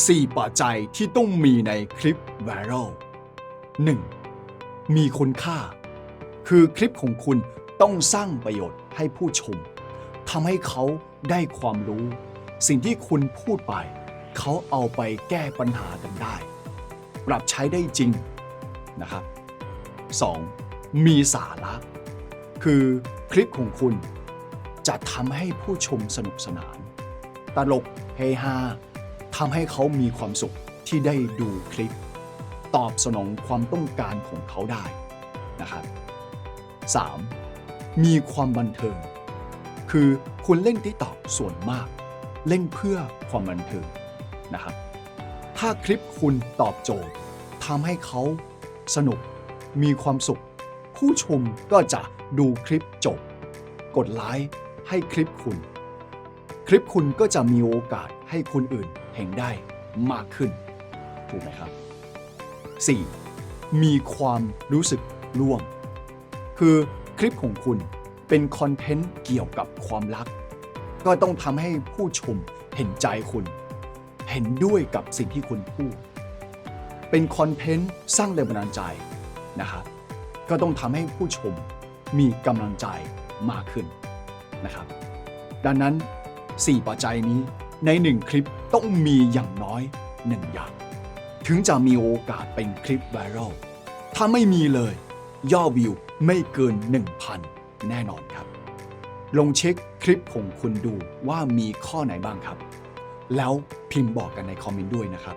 4 ปัจจัยที่ต้องมีในคลิปไวรัล 1. มีคุณค่า คือคลิปของคุณต้องสร้างประโยชน์ให้ผู้ชมทำให้เขาได้ความรู้ สิ่งที่คุณพูดไป เขาเอาไปแก้ปัญหากันได้ ปรับใช้ได้จริงนะครับ 2. มีสาระ คือคลิปของคุณ จะทำให้ผู้ชมสนุกสนาน ตลกเฮฮา ทำให้เขามีความสุขที่ได้ดูคลิป ตอบสนองความต้องการของเขาได้นะครับ 3. มีความบันเทิง คือคุณเล่นทิกตอกส่วนมาก เล่นเพื่อความบันเทิงนะครับ ถ้าคลิปคุณตอบโจทย์ทำให้เขาสนุก มีความสุข ผู้ชมก็จะดูคลิปจบ กดไลค์ให้คลิปคุณ คลิปคุณก็จะมีโอกาส ให้คนอื่นเห็นได้มากขึ้น ถูกไหมครับ 4. มีความรู้สึกร่วม คือคลิปของคุณเป็นคอนเทนต์เกี่ยวกับความรัก ก็ต้องทำให้ผู้ชมเห็นใจคุณ เห็นด้วยกับสิ่งที่คุณพูด เป็นคอนเทนต์สร้างแรงบันดาลใจนะครับก็ต้องทำให้ผู้ชมมีกำลังใจมากขึ้นนะครับ ดังนั้น 4 ปัจจัยนี้ ใน1คลิปต้องมีอย่างน้อย1อย่าง ถึงจะมีโอกาสเป็นคลิปไวรัลถ้าไม่มีเลย ยอดวิวไม่เกิน 1,000 แน่นอนครับ ลองเช็คคลิปของคุณดูว่ามีข้อไหนบ้างครับ แล้วพิมพ์บอกกันในคอมเมนต์ด้วยนะครับ